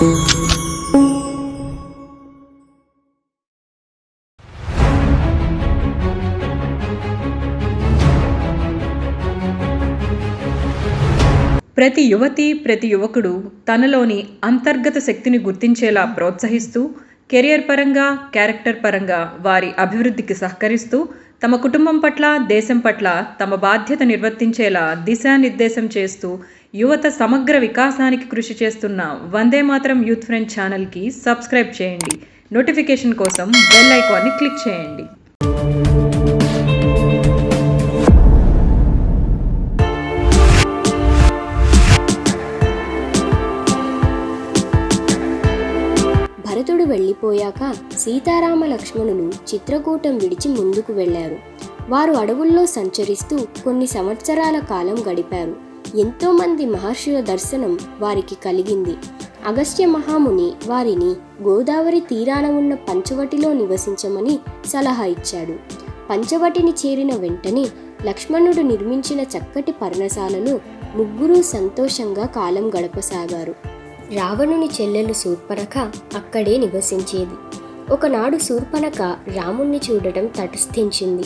ప్రతి యువతి ప్రతి యువకుడు తనలోని అంతర్గత శక్తిని గుర్తించేలా ప్రోత్సహిస్తూ కెరియర్ పరంగా క్యారెక్టర్ పరంగా వారి అభివృద్ధికి సహకరిస్తూ తమ కుటుంబం పట్ల దేశం పట్ల తమ బాధ్యత నిర్వర్తించేలా దిశానిర్దేశం చేస్తూ యువత సమగ్ర వికాసానికి కృషి చేస్తున్న వందే మాత్రం యూత్ ఫ్రెండ్ ఛానల్కి సబ్స్క్రైబ్ చేయండి. నోటిఫికేషన్ కోసం బెల్ ఐకాన్ని క్లిక్ చేయండి. భరతుడు వెళ్ళిపోయాక సీతారామ లక్ష్మణులు చిత్రకూటం విడిచి ముందుకు వెళ్ళారు. వారు అడవుల్లో సంచరిస్తూ కొన్ని సంవత్సరాల కాలం గడిపారు. ఎంతోమంది మహర్షుల దర్శనం వారికి కలిగింది. అగస్త్య మహాముని వారిని గోదావరి తీరాన ఉన్న పంచవటిలో నివసించమని సలహా ఇచ్చాడు. పంచవటిని చేరిన వెంటనే లక్ష్మణుడు నిర్మించిన చక్కటి పర్ణశాలలో ముగ్గురూ సంతోషంగా కాలం గడపసాగారు. రావణుని చెల్లెలు శూర్పణఖ అక్కడే నివసించేది. ఒకనాడు శూర్పణఖ రాముణ్ణి చూడటం తటస్థించింది.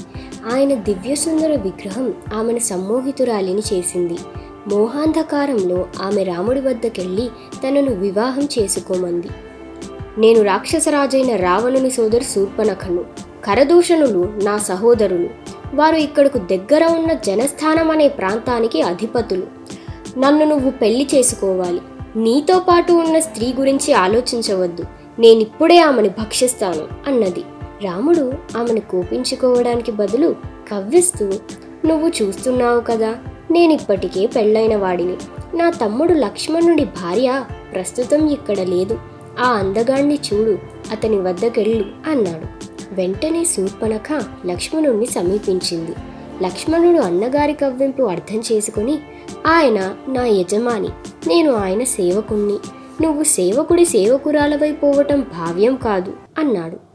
ఆయన దివ్యసుందర విగ్రహం ఆమెను సమ్మోహితురాలిని చేసింది. మోహాంధకారంలో ఆమె రాముడి వద్దకెళ్ళి తనను వివాహం చేసుకోమంది. నేను రాక్షసరాజైన రావణుని సోదరు శూర్పణఖను కరదూషణులు నా సహోదరులు. వారు ఇక్కడకు దగ్గర ఉన్న జనస్థానం అనే ప్రాంతానికి అధిపతులు. నన్ను నువ్వు పెళ్ళి చేసుకోవాలి. నీతో పాటు ఉన్న స్త్రీ గురించి ఆలోచించవద్దు. నేనిప్పుడే ఆమెను భక్షిస్తాను అన్నది. రాముడు ఆమెను కోపించుకోవడానికి బదులు కవ్విస్తూ నువ్వు చూస్తున్నావు కదా నేనిప్పటికే పెళ్ళైన వాడిని. నా తమ్ముడు లక్ష్మణుడి భార్య ప్రస్తుతం ఇక్కడ లేదు. ఆ అందగాణ్ణి చూడు అతని వద్దకెళ్ళు అన్నాడు. వెంటనే శూర్పణఖ లక్ష్మణుణ్ణి సమీపించింది. లక్ష్మణుడు అన్నగారి కవ్వింపు అర్థం చేసుకుని ఆయన నా యజమాని. నేను ఆయన సేవకుణ్ణి. నువ్వు సేవకుడి సేవకురాలవై పోవటం భావ్యం కాదు అన్నాడు.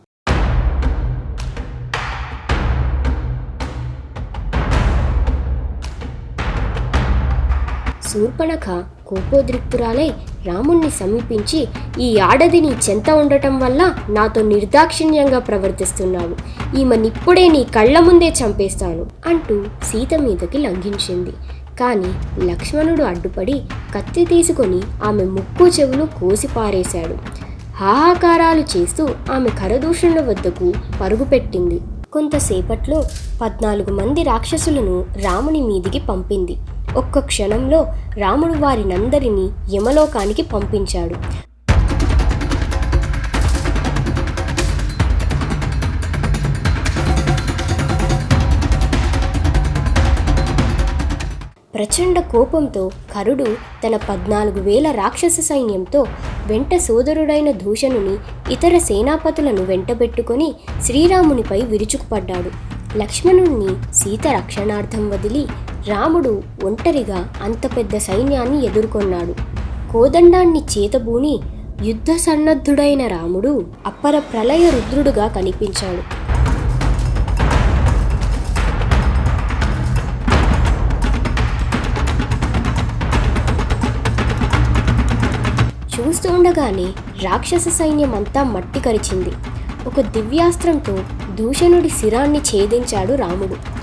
శూర్పణఖ కోపోద్రిక్తురాలై రాముణ్ణి సమీపించి ఈ ఆడది నీ చెంత ఉండటం వల్ల నాతో నిర్దాక్షిణ్యంగా ప్రవర్తిస్తున్నావు. ఈమెనిప్పుడే నీ కళ్ళ ముందే చంపేస్తాను అంటూ సీత మీదకి లంఘించింది. కానీ లక్ష్మణుడు అడ్డుపడి కత్తి తీసుకొని ఆమె ముక్కు చెవులు కోసి పారేశాడు. హాహాకారాలు చేస్తూ ఆమె కరదూషణుల వద్దకు పరుగుపెట్టింది కొంతసేపట్లో పద్నాలుగు మంది రాక్షసులను రాముని మీదికి పంపింది. ఒక్క క్షణంలో రాముడు వారినందరినీ యమలోకానికి పంపించాడు. ప్రచండ కోపంతో కరుడు తన పద్నాలుగు వేల రాక్షస సైన్యంతో వెంట సోదరుడైన దూషణుని ఇతర సేనాపతులను వెంటబెట్టుకొని శ్రీరామునిపై విరుచుకుపడ్డాడు. లక్ష్మణుణ్ణి సీత రక్షణార్థం వదిలి రాముడు ఒంటరిగా అంత పెద్ద సైన్యాన్ని ఎదుర్కొన్నాడు. కోదండాన్ని చేతబూని యుద్ధ సన్నద్ధుడైన రాముడు అప్పర ప్రళయ రుద్రుడుగా కనిపించాడు. చూస్తుండగానే రాక్షస సైన్యం అంతా మట్టి కరిచింది. ఒక దివ్యాస్త్రంతో దూషణుడి శిరాన్ని ఛేదించాడు రాముడు.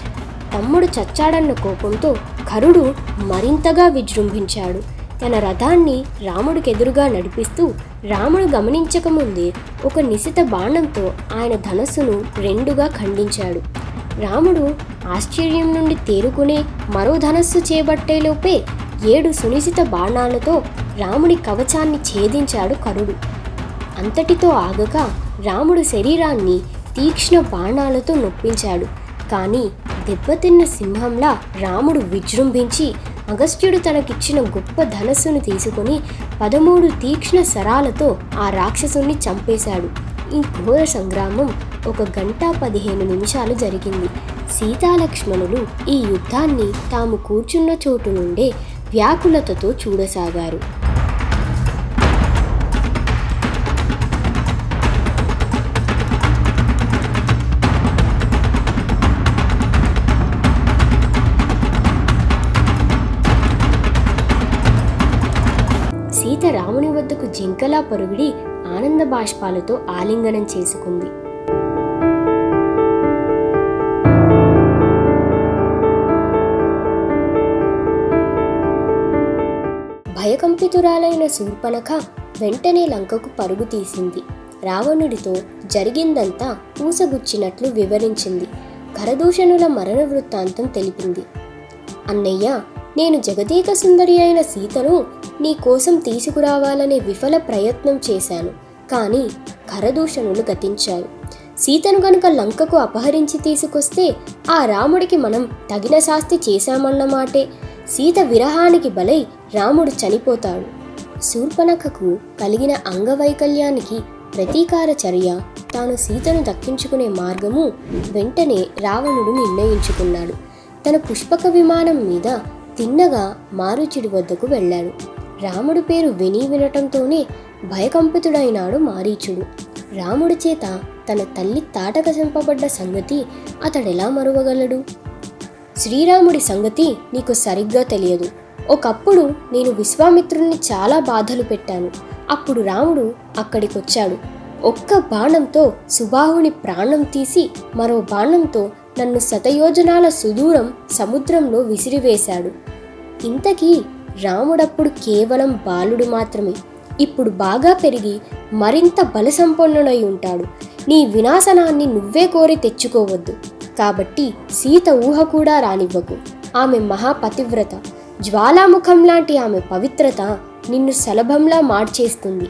తమ్ముడు చచ్చాడన్న కోపంతో కరుడు మరింతగా విజృంభించాడు. తన రథాన్ని రాముడికెదురుగా నడిపిస్తూ రాముడు గమనించకముందే ఒక నిశిత బాణంతో ఆయన ధనస్సును రెండుగా ఖండించాడు. రాముడు ఆశ్చర్యం నుండి తేరుకునే మరో ధనస్సు చేపట్టేలోపే ఏడు సునిశిత బాణాలతో రాముడి కవచాన్ని ఛేదించాడు కరుడు. అంతటితో ఆగక రాముడు శరీరాన్ని తీక్ష్ణ బాణాలతో నొప్పించాడు. కానీ దెబ్బతిన్న సింహంలా రాముడు విజృంభించి అగస్త్యుడు తనకిచ్చిన గొప్ప ధనస్సును తీసుకొని పదమూడు తీక్ష్ణ సరాలతో ఆ రాక్షసుని చంపేశాడు. ఈ ఘోర సంగ్రామం ఒక గంట పదిహేను నిమిషాలు జరిగింది. సీతాలక్ష్మణులు ఈ యుద్ధాన్ని తాము కూర్చున్న చోటు నుండే వ్యాకులతతో చూడసాగారు. రాముని వద్దకు జింకలా పరుగుడి ఆనంద బాష్పాలతో ఆలింగనం చేసుకుంది. భయకంపితురాలైన శూర్పణఖ వెంటనే లంకకు పరుగు తీసింది. రావణుడితో జరిగిందంతా పూసగుచ్చినట్లు వివరించింది. ఖరదూషణుల మరణ వృత్తాంతం తెలిపింది. అన్నయ్య నేను జగదీక సుందరి అయిన సీతను నీ కోసం తీసుకురావాలనే విఫల ప్రయత్నం చేశాను. కానీ ఖరదూషణులు గతించారు. సీతను గనుక లంకకు అపహరించి తీసుకొస్తే ఆ రాముడికి మనం తగిన శాస్తి చేశామన్నమాటే సీత విరహానికి బలై రాముడు చనిపోతాడు. శూర్పణఖకు కలిగిన అంగవైకల్యానికి ప్రతీకార చర్య తాను సీతను దక్కించుకునే మార్గము వెంటనే రావణుడు నిర్ణయించుకున్నాడు. తన పుష్పక విమానం మీద తిన్నగా మారుచుడి వద్దకు వెళ్ళాడు. రాముడి పేరు విని వినటంతోనే భయకంపితుడైనాడు మారీచుడు. రాముడి చేత తన తల్లి తాటక చంపబడ్డ సంగతి అతడెలా మరువగలడు? శ్రీరాముడి సంగతి నీకు సరిగ్గా తెలియదు. ఒకప్పుడు నేను విశ్వామిత్రుణ్ణి చాలా బాధలు పెట్టాను. అప్పుడు రాముడు అక్కడికొచ్చాడు. ఒక్క బాణంతో సుబాహుని ప్రాణం తీసి మరో బాణంతో నన్ను శతయోజనాల సుదూరం సముద్రంలో విసిరివేశాడు. ఇంతకీ రాముడప్పుడు కేవలం బాలుడు మాత్రమే. ఇప్పుడు బాగా పెరిగి మరింత బలసంపన్నుడై ఉంటాడు. నీ వినాశనాన్ని నువ్వే కోరి తెచ్చుకోవద్దు. కాబట్టి సీత ఊహ కూడా రానివ్వకు. ఆమె మహాపతివ్రత. జ్వాలాముఖం లాంటి ఆమె పవిత్రత నిన్ను సలభంలా మార్చేస్తుంది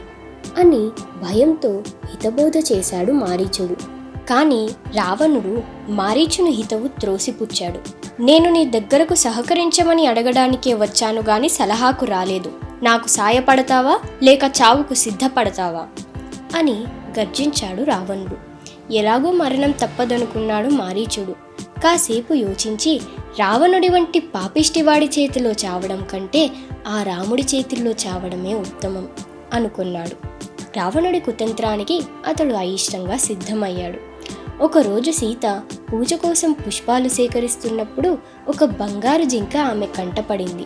అని భయంతో హితబోధ చేశాడు మారీచుడు. కానీ రావణుడు మారీచును హితవు త్రోసిపుచ్చాడు. నేను నీ దగ్గరకు సహకరించమని అడగడానికే వచ్చాను గాని సలహాకు రాలేదు. నాకు సాయపడతావా? లేక చావుకు సిద్ధపడతావా? అని గర్జించాడు రావణుడు. ఎలాగో మరణం తప్పదనుకున్నాడు మారీచుడు. కాసేపు యోచించి రావణుడి వంటి పాపిష్టివాడి చేతిలో చావడం కంటే ఆ రాముడి చేతిలో చావడమే ఉత్తమం అనుకున్నాడు. రావణుడి కుతంత్రానికి అతడు అయిష్టంగా సిద్ధమయ్యాడు. ఒకరోజు సీత పూజ కోసం పుష్పాలు సేకరిస్తున్నప్పుడు ఒక బంగారు జింక ఆమె కంటపడింది.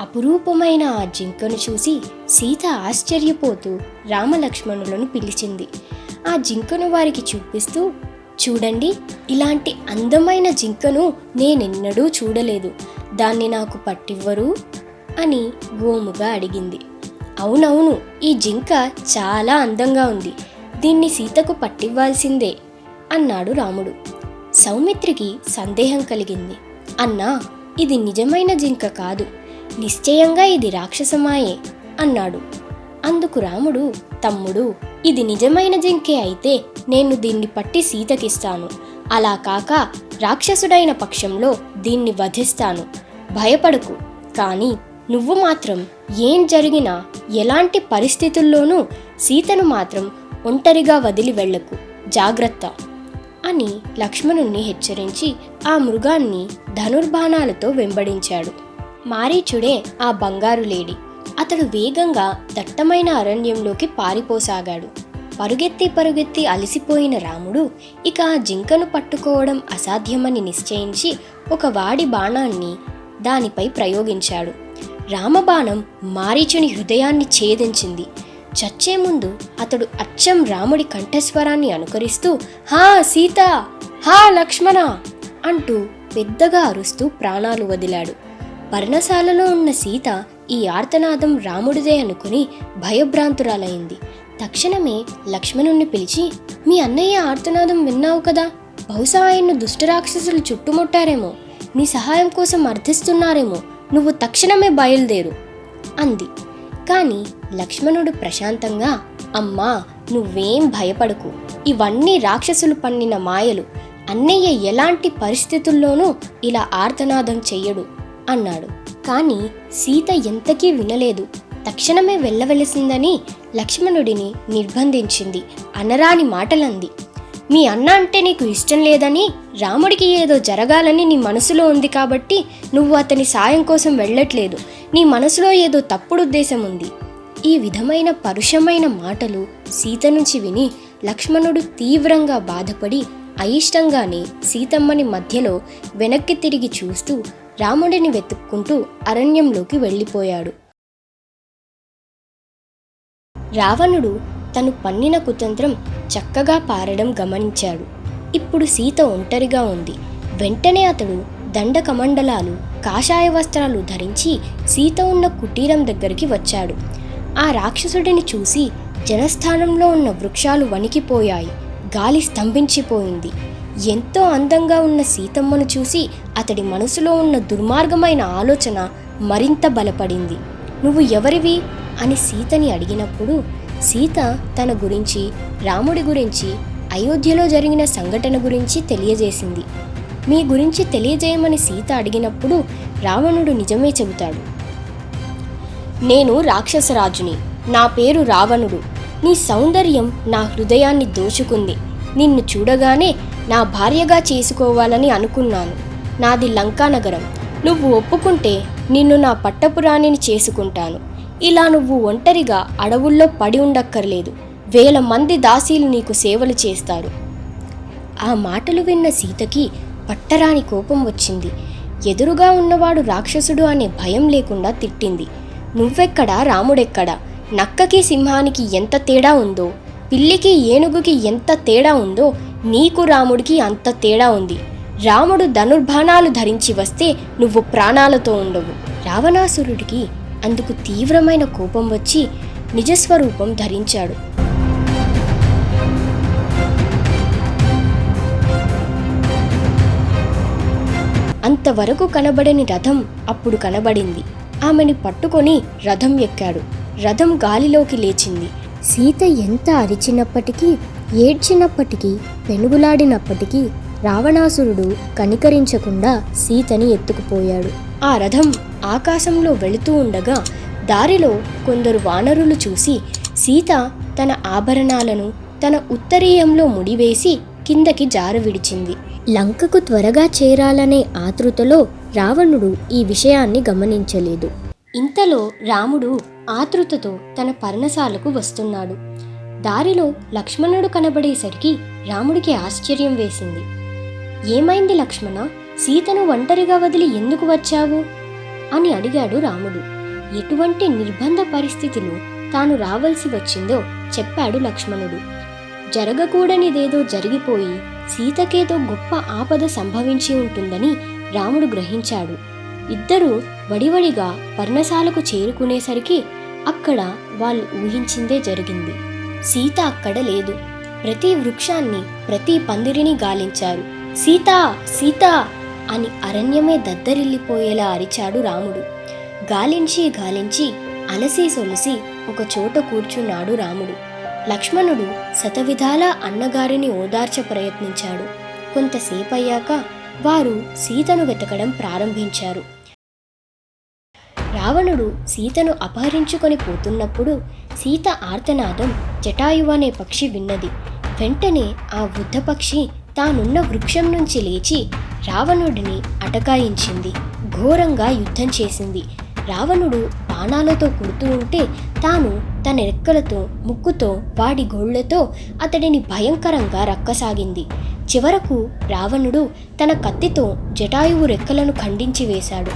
అపురూపమైన ఆ జింకను చూసి సీత ఆశ్చర్యపోతూ రామలక్ష్మణులను పిలిచింది. ఆ జింకను వారికి చూపిస్తూ చూడండి ఇలాంటి అందమైన జింకను నేనెన్నడూ చూడలేదు. దాన్ని నాకు పట్టివ్వరు అని గోముగా అడిగింది. అవునవును ఈ జింక చాలా అందంగా ఉంది. దీన్ని సీతకు పట్టివ్వాల్సిందే. అన్నాడు రాముడు. సౌమిత్రికి సందేహం కలిగింది. అన్నా ఇది నిజమైన జింక కాదు. నిశ్చయంగా ఇది రాక్షసమాయే అన్నాడు. అందుకు రాముడు తమ్ముడు ఇది నిజమైన జింకే అయితే నేను దీన్ని పట్టి సీతకిస్తాను. అలా కాక రాక్షసుడైన పక్షంలో దీన్ని వధిస్తాను. భయపడకు. కానీ నువ్వు మాత్రం ఏం జరిగినా ఎలాంటి పరిస్థితుల్లోనూ సీతను మాత్రం ఒంటరిగా వదిలి వెళ్ళకు. జాగ్రత్త. అని లక్ష్మణుణ్ణి హెచ్చరించి ఆ మృగాన్ని ధనుర్బాణాలతో వెంబడించాడు. మారీచుడే ఆ బంగారు లేడి. అతడు వేగంగా దట్టమైన అరణ్యంలోకి పారిపోసాగాడు. పరుగెత్తి పరుగెత్తి అలసిపోయిన రాముడు ఇక ఆ జింకను పట్టుకోవడం అసాధ్యమని నిశ్చయించి ఒక వాడి బాణాన్ని దానిపై ప్రయోగించాడు. రామబాణం మారీచుని హృదయాన్ని ఛేదించింది. చచ్చే ముందు అతడు అచ్చం రాముడి కంఠస్వరాన్ని అనుకరిస్తూ హా సీత! హా లక్ష్మణ! అంటూ పెద్దగా అరుస్తూ ప్రాణాలు వదిలాడు. పర్ణశాలలో ఉన్న సీత ఈ ఆర్తనాదం రాముడిదే అనుకుని భయభ్రాంతురాలైంది. తక్షణమే లక్ష్మణుణ్ణి పిలిచి మీ అన్నయ్య ఆర్తనాదం విన్నావు కదా? బహుశా ఆయన్ను దుష్టరాక్షసులు చుట్టుముట్టారేమో. నీ సహాయం కోసం అర్థిస్తున్నారేమో. నువ్వు తక్షణమే బయలుదేరు. అంది. కానీ లక్ష్మణుడు ప్రశాంతంగా అమ్మా నువ్వేం భయపడకు. ఇవన్నీ రాక్షసులు పన్నిన మాయలు. అన్నయ్య ఎలాంటి పరిస్థితుల్లోనూ ఇలా ఆర్తనాదం చెయ్యడు అన్నాడు. కానీ సీత ఎంతకీ వినలేదు. తక్షణమే వెళ్ళవలసిందని లక్ష్మణుడిని నిర్బంధించింది. అనరాని మాటలంది. మీ అన్న అంటే నీకు ఇష్టం లేదని రాముడికి ఏదో జరగాలని నీ మనసులో ఉంది కాబట్టి నువ్వు అతని సాయం కోసం వెళ్ళట్లేదు. నీ మనసులో ఏదో తప్పుడు ఉద్దేశం ఉంది. ఈ విధమైన పరుషమైన మాటలు సీత నుంచి విని లక్ష్మణుడు తీవ్రంగా బాధపడి అయిష్టంగానే సీతమ్మని మధ్యలో వెనక్కి తిరిగి చూస్తూ రాముడిని వెతుక్కుంటూ అరణ్యంలోకి వెళ్ళిపోయాడు. రావణుడు తను పన్నిన కుతంత్రం చక్కగా పారడం గమనించాడు. ఇప్పుడు సీత ఒంటరిగా ఉంది. వెంటనే అతడు దండకమండలాలు కాషాయ వస్త్రాలు ధరించి సీత ఉన్న కుటీరం దగ్గరికి వచ్చాడు. ఆ రాక్షసుడిని చూసి జనస్థానంలో ఉన్న వృక్షాలు వణికిపోయాయి. గాలి స్తంభించిపోయింది. ఎంతో అందంగా ఉన్న సీతమ్మను చూసి అతడి మనసులో ఉన్న దుర్మార్గమైన ఆలోచన మరింత బలపడింది. నువ్వు ఎవరివి? అని సీతని అడిగినప్పుడు సీత తన గురించి రాముడి గురించి అయోధ్యలో జరిగిన సంఘటన గురించి తెలియజేసింది. మీ గురించి తెలియజేయమని సీత అడిగినప్పుడు రావణుడు నిజమే చెబుతాడు. నేను రాక్షసరాజుని. నా పేరు రావణుడు. నీ సౌందర్యం నా హృదయాన్ని దోచుకుంది. నిన్ను చూడగానే నా భార్యగా చేసుకోవాలని అనుకున్నాను. నాది లంకా నగరం నువ్వు ఒప్పుకుంటే నిన్ను నా పట్టపురాణిని చేసుకుంటాను. ఇలా నువ్వు ఒంటరిగా అడవుల్లో పడి ఉండక్కర్లేదు. వేల మంది దాసీలు నీకు సేవలు చేస్తారు. ఆ మాటలు విన్న సీతకి పట్టరాని కోపం వచ్చింది. ఎదురుగా ఉన్నవాడు రాక్షసుడు అనే భయం లేకుండా తిట్టింది. నువ్వెక్కడా? రాముడెక్కడా? నక్కకి సింహానికి ఎంత తేడా ఉందో పిల్లికి ఏనుగుకి ఎంత తేడా ఉందో నీకు రాముడికి అంత తేడా ఉంది. రాముడు ధనుర్బాణాలు ధరించి వస్తే నువ్వు ప్రాణాలతో ఉండవు. రావణాసురుడికి అందుకు తీవ్రమైన కోపం వచ్చి నిజస్వరూపం ధరించాడు. అంతవరకు కనబడని రథం అప్పుడు కనబడింది. ఆమెని పట్టుకొని రథం ఎక్కాడు. రథం గాలిలోకి లేచింది. సీత ఎంత అరిచినప్పటికీ ఏడ్చినప్పటికీ పెనుగులాడినప్పటికీ రావణాసురుడు కనికరించకుండా సీతని ఎత్తుకుపోయాడు. ఆ రథం ఆకాశంలో వెళుతూ ఉండగా దారిలో కొందరు వానరులు చూసి సీత తన ఆభరణాలను తన ఉత్తరీయంలో ముడివేసి కిందకి జారు విడిచింది లంకకు త్వరగా చేరాలనే ఆతృతలో రావణుడు ఈ విషయాన్ని గమనించలేదు. ఇంతలో రాముడు ఆతృతతో తన పర్ణశాలకు వస్తున్నాడు. దారిలో లక్ష్మణుడు కనబడేసరికి రాముడికి ఆశ్చర్యం వేసింది. ఏమైంది లక్ష్మణ? సీతను ఒంటరిగా వదిలి ఎందుకు వచ్చావు? అని అడిగాడు రాముడు. ఎటువంటి నిర్బంధ పరిస్థితిలో తాను రావలసి వచ్చిందో చెప్పాడు లక్ష్మణుడు. జరగకూడనిదేదో జరిగిపోయి సీతకేదో గొప్ప ఆపద సంభవించి ఉంటుందని రాముడు గ్రహించాడు. ఇద్దరూ వడివడిగా పర్ణశాలకు చేరుకునేసరికి అక్కడ వాళ్ళు ఊహించిందే జరిగింది. సీత అక్కడ లేదు. ప్రతి వృక్షాన్ని ప్రతి పందిరిని గాలించారు. సీత సీత అని అరణ్యమే దద్దరిల్లిపోయేలా అరిచాడు రాముడు. గాలించి గాలించి అలసి సొలసి ఒక చోట కూర్చున్నాడు రాముడు. లక్ష్మణుడు శతవిధాల అన్నగారిని ఓదార్చ ప్రయత్నించాడు. కొంతసేపయ్యాక వారు సీతను వెతకడం ప్రారంభించారు. రావణుడు సీతను అపహరించుకొని పోతున్నప్పుడు సీత ఆర్తనాదం జటాయువు అనే పక్షి విన్నది. వెంటనే ఆ వృద్ధ పక్షి తానున్న వృక్షం నుంచి లేచి రావణుడిని అటకాయించింది. ఘోరంగా యుద్ధం చేసింది. రావణుడు బాణాలతో కుడుతూ ఉంటే తాను తన రెక్కలతో ముక్కుతో వాడి గోళ్ళతో అతడిని భయంకరంగా రక్కసాగింది. చివరకు రావణుడు తన కత్తితో జటాయువు రెక్కలను ఖండించి వేశాడు.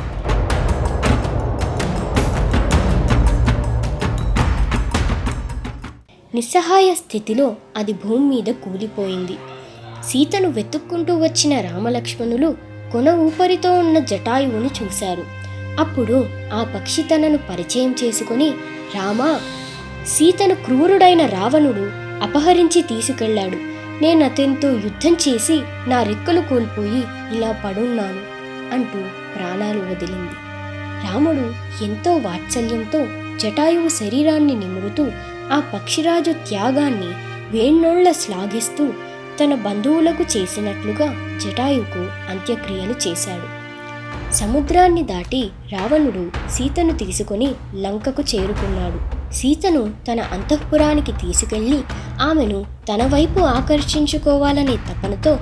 నిస్సహాయ స్థితిలో అది భూమి మీద కూలిపోయింది. సీతను వెతుక్కుంటూ వచ్చిన రామలక్ష్మణులు కొన ఊపరితో ఉన్న జటాయువును చూశారు. అప్పుడు ఆ పక్షి తనను పరిచయం చేసుకొని రామా సీతను క్రూరుడైన రావణుడు అపహరించి తీసుకెళ్ళాడు. నేను అతనితో యుద్ధం చేసి నా రెక్కలు కోల్పోయి ఇలా పడున్నాను అంటూ ప్రాణాలు వదిలింది. రాముడు ఎంతో వాత్సల్యంతో జటాయువు శరీరాన్ని నిమురుతూ ఆ పక్షిరాజు త్యాగాన్ని వేణోళ్ళ శ్లాఘిస్తూ తన బంధువులకు చేసినట్లుగా జటాయువుకు అంత్యక్రియలు చేశాడు. సముద్రాన్ని దాటి రావణుడు సీతను తీసుకొని లంకకు చేరుకున్నాడు. సీతను తన అంతఃపురానికి తీసుకెళ్ళి ఆమెను తన వైపు ఆకర్షించుకోవాలనే తపనతో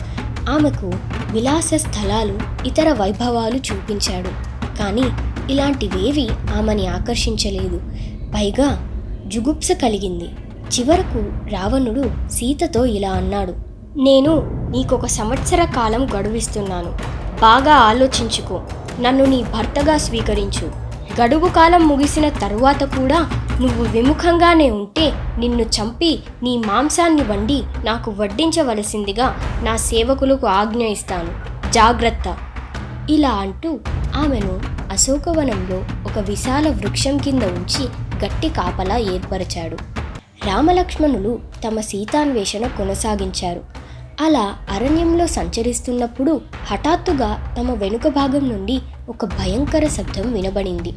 ఆమెకు విలాస స్థలాలు ఇతర వైభవాలు చూపించాడు. కానీ ఇలాంటివేవి ఆమెని ఆకర్షించలేదు. పైగా జుగుప్స కలిగింది. చివరకు రావణుడు సీతతో ఇలా అన్నాడు. నేను నీకొక సంవత్సర కాలం గడువిస్తున్నాను. బాగా ఆలోచించుకో. నన్ను నీ భర్తగా స్వీకరించు. గడువు కాలం ముగిసిన తరువాత కూడా నువ్వు విముఖంగానే ఉంటే నిన్ను చంపి నీ మాంసాన్ని వండి నాకు వడ్డించవలసిందిగా నా సేవకులకు ఆజ్ఞ ఇస్తాను. జాగ్రత్త. ఇలా అంటూ ఆమెను అశోకవనంలో ఒక విశాల వృక్షం కింద ఉంచి గట్టి కాపలా ఏర్పరిచాడు. రామలక్ష్మణులు తమ సీతాన్వేషణ కొనసాగించారు. అలా అరణ్యంలో సంచరిస్తున్నప్పుడు హఠాత్తుగా తమ వెనుక భాగం నుండి ఒక భయంకర శబ్దం వినబడింది.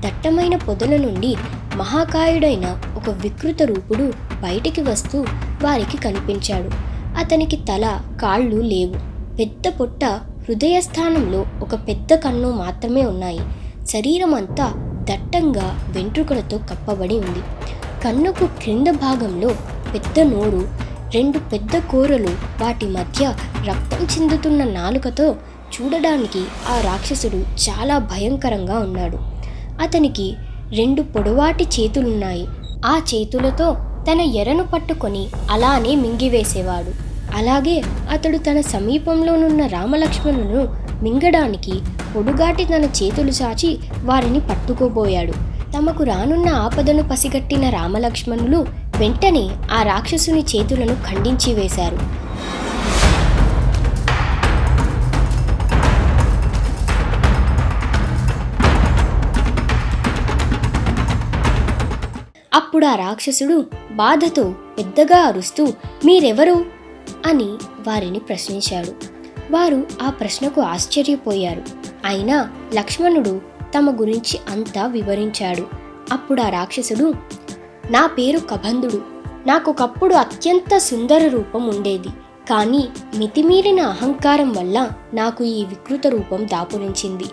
దట్టమైన పొదల నుండి మహాకాయుడైన ఒక వికృత రూపుడు బయటికి వస్తూ వారికి కనిపించాడు. అతనికి తల కాళ్ళు లేవు. పెద్ద పొట్ట హృదయ స్థానంలో ఒక పెద్ద కన్ను మాత్రమే ఉన్నాయి. శరీరం అంతా దట్టంగా వెంట్రుకలతో కప్పబడి ఉంది. కన్నుకు క్రింద భాగంలో పెద్ద నోరు రెండు పెద్ద కూరలు వాటి మధ్య రక్తం చిందుతున్న నాలుకతో చూడడానికి ఆ రాక్షసుడు చాలా భయంకరంగా ఉన్నాడు. అతనికి రెండు పొడవాటి చేతులున్నాయి. ఆ చేతులతో తన ఎరను పట్టుకొని అలానే మింగివేసేవాడు. అలాగే అతడు తన సమీపంలోనున్న రామలక్ష్మణులను మింగడానికి పొడుగాటి తన చేతులు చాచి వారిని పట్టుకోబోయాడు. తమకు రానున్న ఆపదను పసిగట్టిన రామలక్ష్మణులు వెంటనే ఆ రాక్షసుని చేతులను ఖండించి వేశారు. అప్పుడు ఆ రాక్షసుడు బాధతో పెద్దగా అరుస్తూ మీరెవరు? అని వారిని ప్రశ్నించాడు. వారు ఆ ప్రశ్నకు ఆశ్చర్యపోయారు. అయినా లక్ష్మణుడు తమ గురించి అంతా వివరించాడు. అప్పుడు ఆ రాక్షసుడు నా పేరు కబంధుడు. నాకొకప్పుడు అత్యంత సుందర రూపం ఉండేది. కానీ మితిమీరిన అహంకారం వల్ల నాకు ఈ వికృత రూపం దాపురించింది.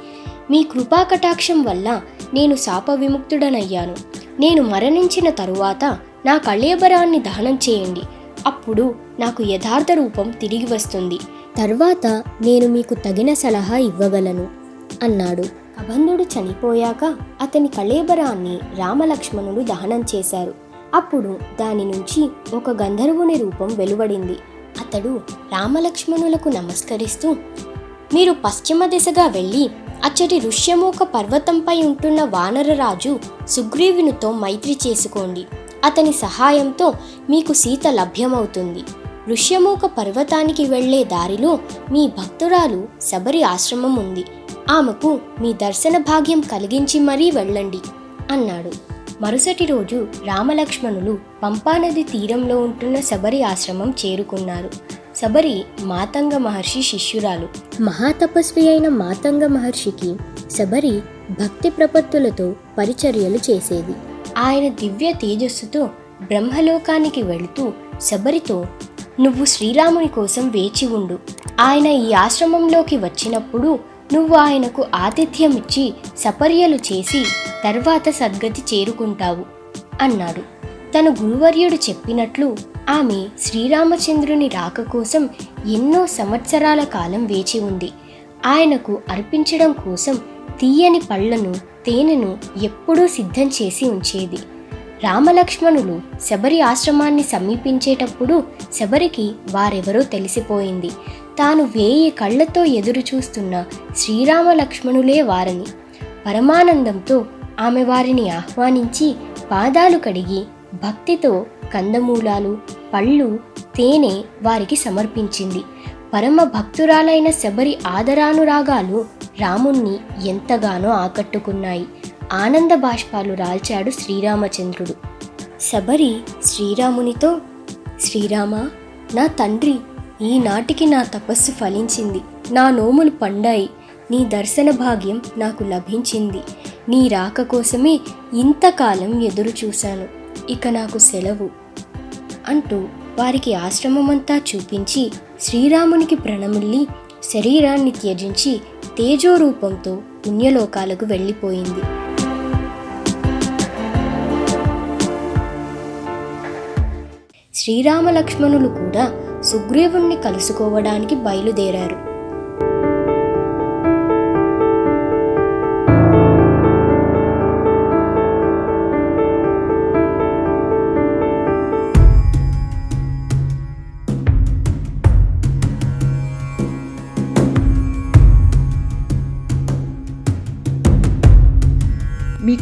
మీ కృపాకటాక్షం వల్ల నేను శాప విముక్తుడనయ్యాను నేను మరణించిన తరువాత నా కళేబరాన్ని దహనం చేయండి. అప్పుడు నాకు యథార్థ రూపం తిరిగి వస్తుంది. తర్వాత నేను మీకు తగిన సలహా ఇవ్వగలను అన్నాడు. కబంధుడు చనిపోయాక అతని కళేబరాన్ని రామలక్ష్మణుడు దహనం చేశారు. అప్పుడు దాని నుంచి ఒక గంధర్వుని రూపం వెలువడింది. అతడు రామలక్ష్మణులకు నమస్కరిస్తూ మీరు పశ్చిమ దిశగా వెళ్ళి అచ్చటి ఋష్యమూక పర్వతంపై ఉంటున్న వానరరాజు సుగ్రీవునితో మైత్రి చేసుకోండి. అతని సహాయంతో మీకు సీత లభ్యమవుతుంది. ఋష్యమూక పర్వతానికి వెళ్ళే దారిలో మీ భక్తురాలు శబరి ఆశ్రమం ఉంది. ఆమెకు మీ దర్శన భాగ్యం కలిగించి మరీ వెళ్ళండి అన్నాడు. మరుసటి రోజు రామలక్ష్మణులు పంపానది తీరంలో ఉంటున్న శబరి ఆశ్రమం చేరుకున్నారు. శబరి మాతంగ మహర్షి శిష్యురాలు. మహాతపస్వి అయిన మాతంగ మహర్షికి శబరి భక్తి ప్రపత్తులతో పరిచర్యలు చేసేది. ఆయన దివ్య తేజస్సుతో బ్రహ్మలోకానికి వెళుతూ శబరితో నువ్వు శ్రీరాముని కోసం వేచి ఉండు. ఆయన ఈ ఆశ్రమంలోకి వచ్చినప్పుడు నువ్వు ఆయనకు ఆతిథ్యమిచ్చి సపర్యలు చేసి తర్వాత సద్గతి చేరుకుంటావు అన్నాడు. తన గురువర్యుడు చెప్పినట్లు ఆమె శ్రీరామచంద్రుని రాక కోసం ఎన్నో సంవత్సరాల కాలం వేచి ఉంది. ఆయనకు అర్పించడం కోసం తీయని పళ్ళను తేనెను ఎప్పుడూ సిద్ధం చేసి ఉంచేది. రామలక్ష్మణులు శబరి ఆశ్రమాన్ని సమీపించేటప్పుడు శబరికి వారెవరో తెలిసిపోయింది. తాను వేయి కళ్ళతో ఎదురు చూస్తున్న శ్రీరామలక్ష్మణులే వారని. పరమానందంతో ఆమె వారిని ఆహ్వానించి పాదాలు కడిగి భక్తితో కందమూలాలు పళ్ళు తేనె వారికి సమర్పించింది. పరమ భక్తురాలైన శబరి ఆదరానురాగాలు రాముణ్ణి ఎంతగానో ఆకట్టుకున్నాయి. ఆనంద బాష్పాలు రాల్చాడు శ్రీరామచంద్రుడు. శబరి శ్రీరామునితో శ్రీరామ నా తండ్రి ఈనాటికి నా తపస్సు ఫలించింది. నా నోములు పండాయి. నీ దర్శన భాగ్యం నాకు లభించింది. నీ రాక కోసమే ఇంతకాలం ఎదురు చూశాను ఇక నాకు సెలవు అంటూ వారికి ఆశ్రమమంతా చూపించి శ్రీరామునికి ప్రణమిల్లి శరీరాన్ని త్యజించి తేజోరూపంతో పుణ్యలోకాలకు వెళ్ళిపోయింది. శ్రీరామ లక్ష్మణులు కూడా సుగ్రీవుణ్ణి కలుసుకోవడానికి బయలుదేరారు.